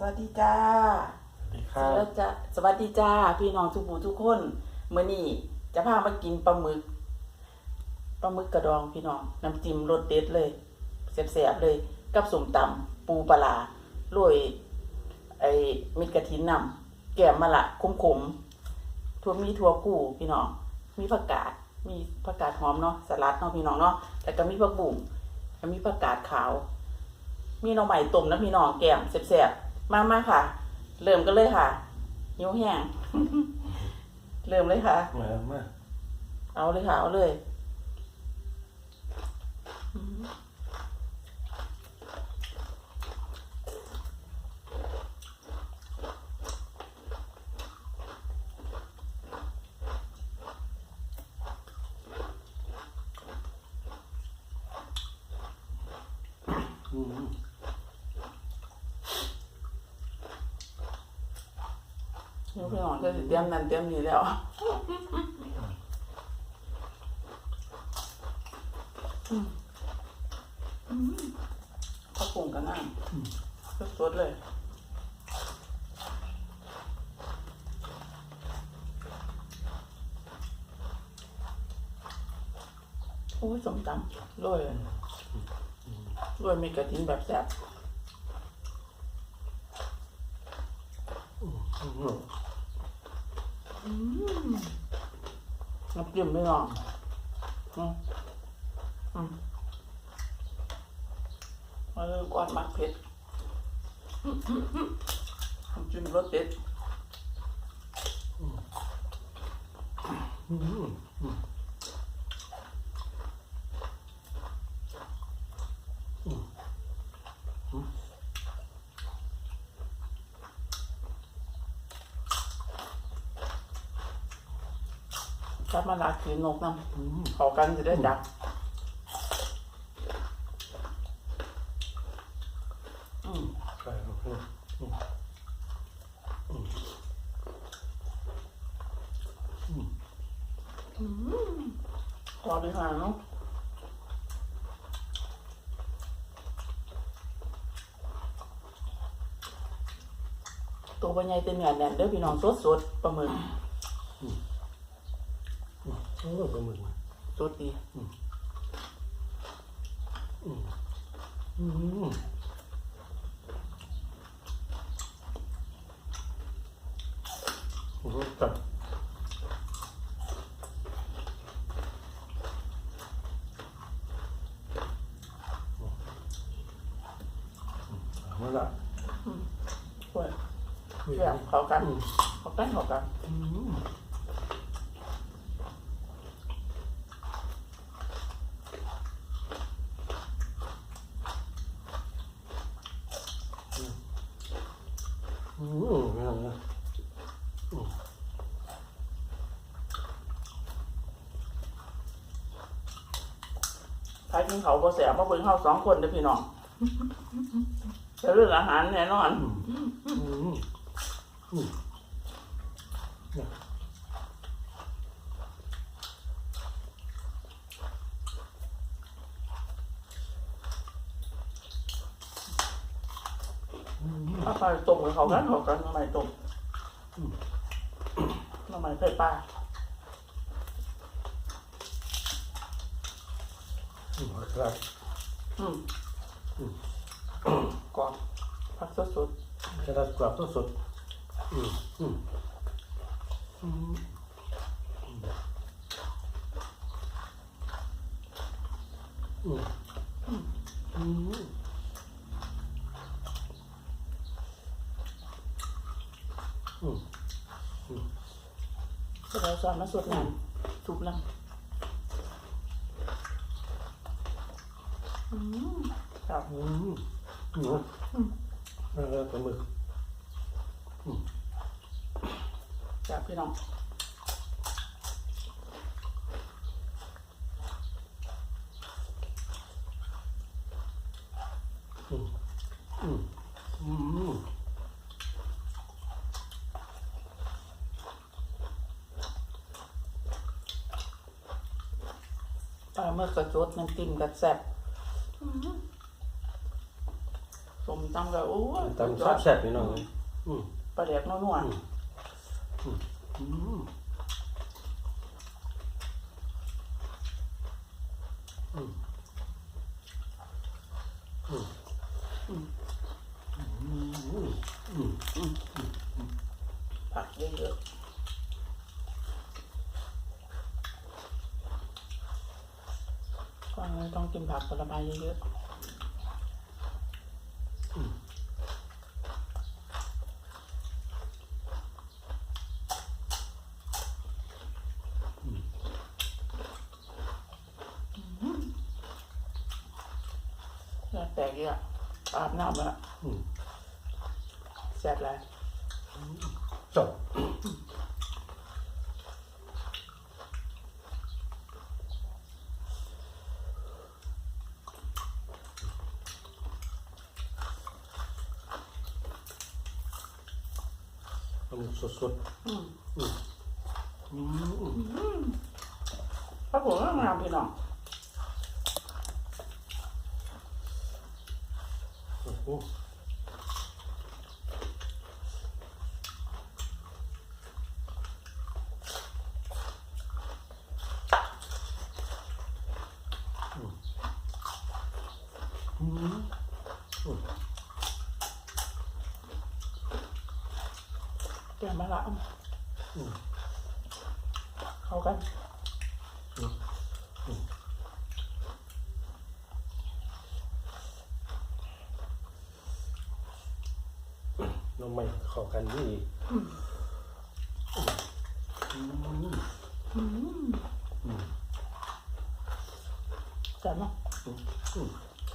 สวัสดีจ้าสวัสดีคสรับวัสดีจ้าสวัสดีจ้า พี่น้องทุกผู้ทุกคนมื้อนี้จะพามากินปลาหมึกปลาหมึกกระดองพี่น้องน้ำจิ้มรสเด็ดเลยแซ่บๆเลย กับส้มตำปูปลาร้าโรยไอ้มีกระถินนำแกมมะละขมๆทั่วมีทั่วกู้พี่น้องมีผักกาดมีผักกาดหอมเนาะสลัดเนาะพี่น้องเนาะแล้วก็มีผักบุ้งแล้วมีผักกาดขาว มีหน่อไม้ต้มนะพี่น้องแกมแซ่บๆ มามาค่ะ เริ่มกันเลยค่ะหิวแห้ง เริ่มเลยค่ะ มามาเอาเลยค่ะ เอาเลย พี่น้องจะสิเตรียมนั่นเตรียมนี่แล้วข้าวปรุงกันนั่งสดๆเลยโอ้ยสมตำโรยเลยโรยมีกระทิ้นแบบแซ่บอืม น้ำจิ้มไม่ลองอืมอืมมาเลยก่อนมักเผ็ดน้ำจิ้มรสเด็ดอืม จับมาลาขีนกน้อืมำเขากันจะได้จับอืมใส่ลงไปอืมอืมอืมพอไปหาเนาะตัวปัญญาเต็มเหนียวแน่นเด้อพี่น้องสดๆปลาหมึก โอ้ยปลาหมึกสดดีอืมโอ้โหจัดมาละสวยเสียบเขากันอืมเขากันเขากัน อืมงามนะใครกินเขาบ่เสียมาเบิ่งเฮาสองคนเด้อพี่น้องจะเรื่องอาหารแน่นอน อืมอืมอืมเนี่ย ถ้าไปต้มกับเขากันเขากันทำไมต้มทำไมใส่ปลาอืมครับอืมอืมกรอบผักสดกระดาษกรอบสดๆอืมอืมอืมอืมอืมอืม ๆก็ได้ซ อนมาสวดน้ำทุบน้ำอืมครับอืมอืมเออปลาหมึกครับพี่น้อง อืมอืมอืม ปลาเมื่อกระจดน้ำจิ้มกับแซ่บอืมส้มตำก็โอ้ยตำแซ่บๆพี่น้องเลยอืมปลาแดกนัวอืมอืมอืมอืมอืมอืมอืมๆผักเยอะๆก็เลย ต้องกินผักผลไม้เยอะๆแซ่บแตกเยอะอาบน้ำแล้วอืมแซ่บเลยจบ มันสดอืมๆอืมอืมพระผมก็งามพี่น้องโอ้โหอืม แกงมะละอืมเข้ากันน้องไม่เข้ากันนี่อืมแซ่บเนาะอืม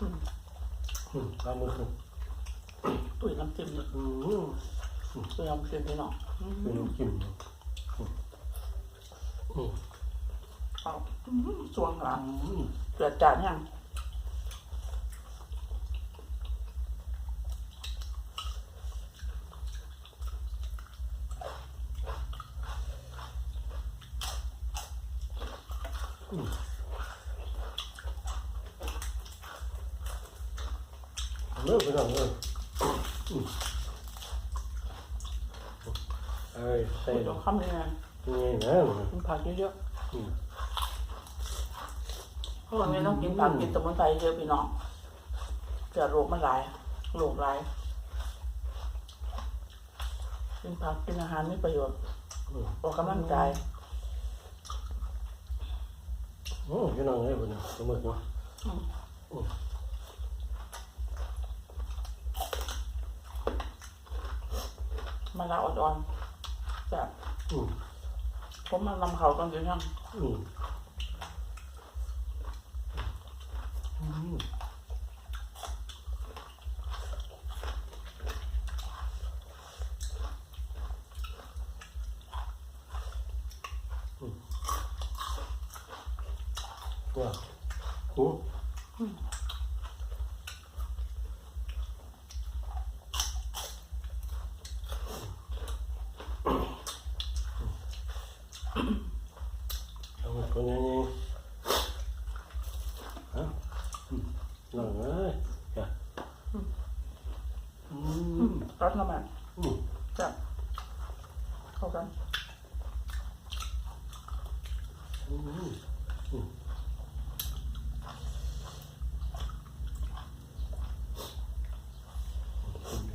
อืมตามมือคือตุ๋ยน้ำจิ้มนี่อื มตุ๋ยน้ำจิ้มพี่น้องอืมเป็นน้ำจิ้มอืมอืมเอาอืมสวงหลังอืมเกิดจานยังเลิกไปหน่อยเลย อืมเอ้ยใส่ตุ๋ยดอกคำนี้นะนี่นะกินผักเยอะอืม ๆเพราะวันนี้ต้องกินผักกินสมุนไพรเยอะพี่น้องเกิดโรคมันหลายโรคหลายกินผักกินอาหารมีประโยชน์อืมออกกำลังกายโอ้พี่น้องเอ้ยคนนี้สมุกวะอืมอืมมะละอ่อนๆ จ้ะอืมผมมันนำเขาต้องกินยังอืมอืมว้าวโอ้ เอามาคนนี้ฮะอืมนั่งเลยจ้ะอืม รัดน้ำมัน อืม จ้ะ เข้ากันอืมอืม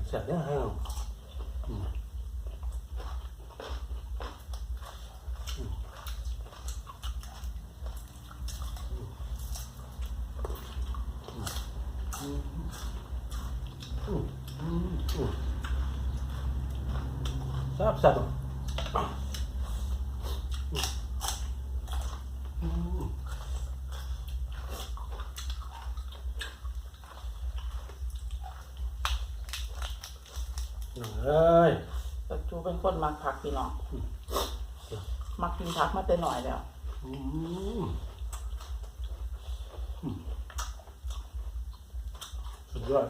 แซ่ เอ้ยแต่จูเป็นคนมักผักพี่น้อง มักกินผักมาแต่หน่อยแล้วอืมอืมสุดยอด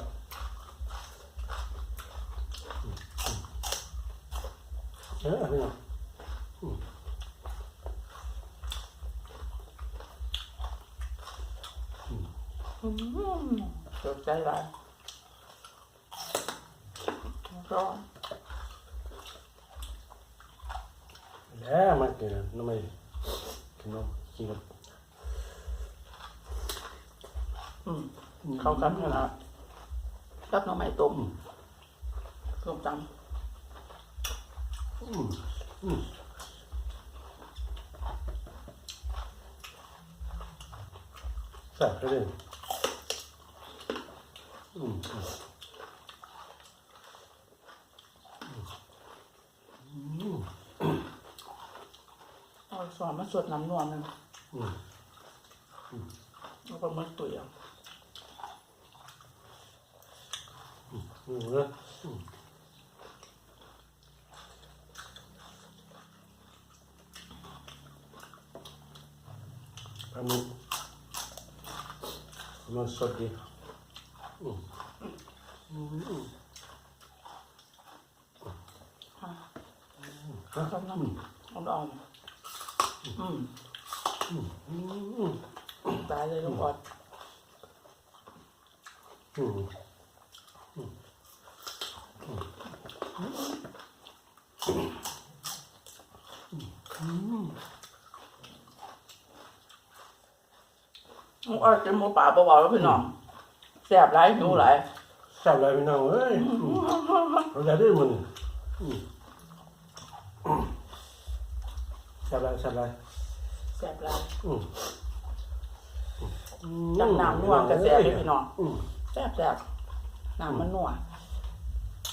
อืมอืม เออพี่น้องอืมอืมเกิดใจร้ายร้อนแล้วมากินน้ำไม่กินน้ำกินกับอืมเข้ากันขนาดรับหน่อไม้ต้มต้มตอืมอืม แซ่บเลยอืมอืมอืมำเอาสอนมาสวดน้ำนวลนึงอืมแล้วก็มันตุ๋ยเอาอืมเลยอื ปลาหมึกมันสดดีอืมอืมอืมค่ะฮะอบน้ำอ่อนๆอืมอืมอืมอืมตายเลยลูกออดอืมลู กออดกินหมูป่าเบาๆแล้วพี่น้องแซ่บหลายหิวหลายแซ่บเลยพี่น้องเอ้ยอืมเราจะได้มันอืมแซ่บเลยแซ่บเลยแซ่บหลายอืมจากน้ำนวลกับแซ่บเลยพี่น้องอืมแซ่บแซ่บน้ำมันนัว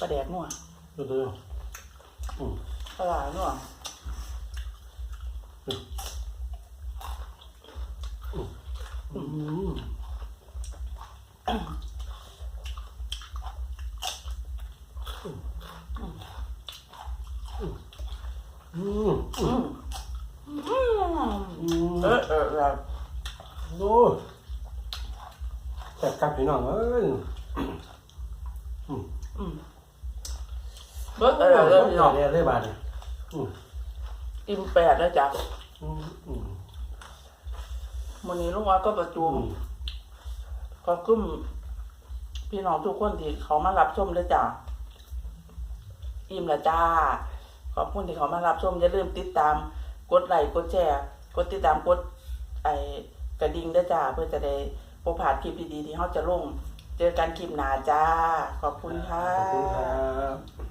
ปลาแดกนัวดูดูอืมปลาร้านัว อืมอืมอืมอืมเออเออแบบโอ้แซ่บครับพี่น้องเอ้ยอืมเบิร์ดอะไรเลยพี่น้องเรียกได้บาทเนี่ยอืมแปดแล้วจ้ะอืมอืม วันนี้ลุงออดก็ประจุมขอบคุณพี่น้องทุกคนที่เขามารับชมด้วยจ้ะอิ่มละจ้า ขอบคุณที่เขามารับชมอย่าลืมติดตาม กดไลค์กดแชร์กดติดตามกดไอ้กระดิ่งด้วยจ้าเพื่อจะได้โปรผาดคลิปดีๆที่เขาจะลง เจอกันคลิปหน้าจ้า ขอบคุณค่ะขอบคุณครับ